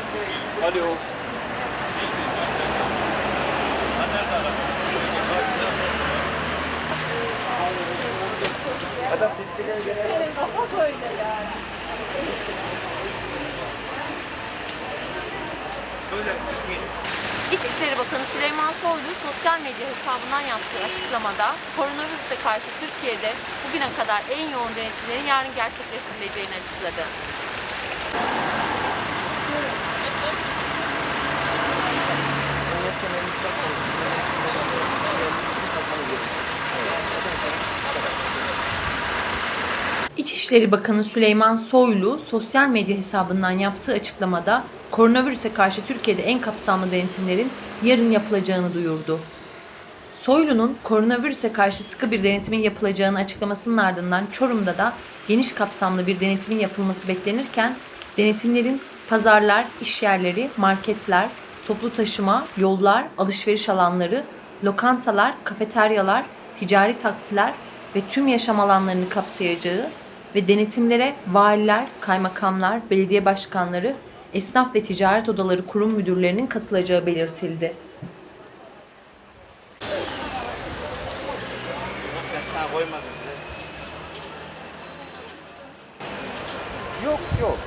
Alo. Adam tespihine göre Senin kafa böyle yani. İçişleri Bakanı Süleyman Soylu sosyal medya hesabından yaptığı açıklamada koronavirüse karşı Türkiye'de bugüne kadar en yoğun denetimlerin yarın gerçekleştirileceğini açıkladı. İçişleri Bakanı Süleyman Soylu sosyal medya hesabından yaptığı açıklamada koronavirüse karşı Türkiye'de en kapsamlı denetimlerin yarın yapılacağını duyurdu. Soylu'nun koronavirüse karşı sıkı bir denetimin yapılacağını açıklamasının ardından Çorum'da da geniş kapsamlı bir denetimin yapılması beklenirken denetimlerin pazarlar, işyerleri, marketler, toplu taşıma, yollar, alışveriş alanları, lokantalar, kafeteryalar, ticari taksiler ve tüm yaşam alanlarını kapsayacağı ve denetimlere valiler, kaymakamlar, belediye başkanları, esnaf ve ticaret odaları kurum müdürlerinin katılacağı belirtildi. Yok yok.